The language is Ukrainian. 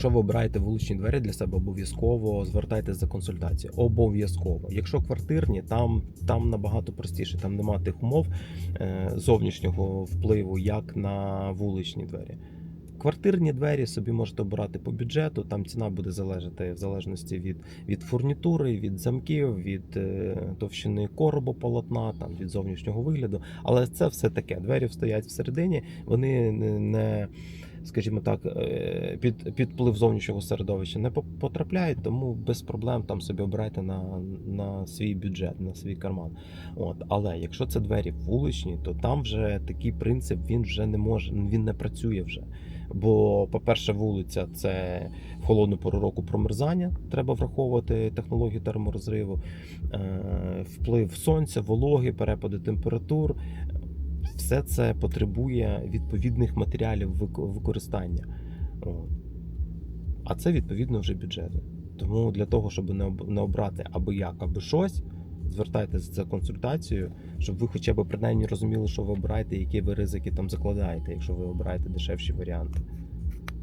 Якщо ви обираєте вуличні двері для себе, обов'язково звертайтеся за консультацією. Обов'язково. Якщо квартирні, там, там набагато простіше, там немає тих умов е, зовнішнього впливу, як на вуличні двері. Квартирні двері собі можете обирати по бюджету. Там ціна буде залежати в залежності від, від фурнітури, від замків, від е, товщини коробу полотна, там від зовнішнього вигляду. Але це все таке. Двері стоять всередині, вони не скажімо так, е, під, під вплив зовнішнього середовища не потрапляють, тому без проблем там собі обирайте на, на свій бюджет, на свій карман. От, але якщо це двері вуличні, то там вже такий принцип він вже не може, він не працює вже. Бо, по-перше, вулиця це в холодну пору року промерзання, треба враховувати технологію терморозриву, е, вплив сонця, вологи, перепади температур. Все це потребує відповідних матеріалів використання. А це відповідно вже бюджети. Тому для того, щоб не обрати аби як, аби щось, звертайтеся за консультацією, щоб ви хоча б принаймні розуміли, що ви обираєте, які ви ризики там закладаєте, якщо ви обираєте дешевші варіанти.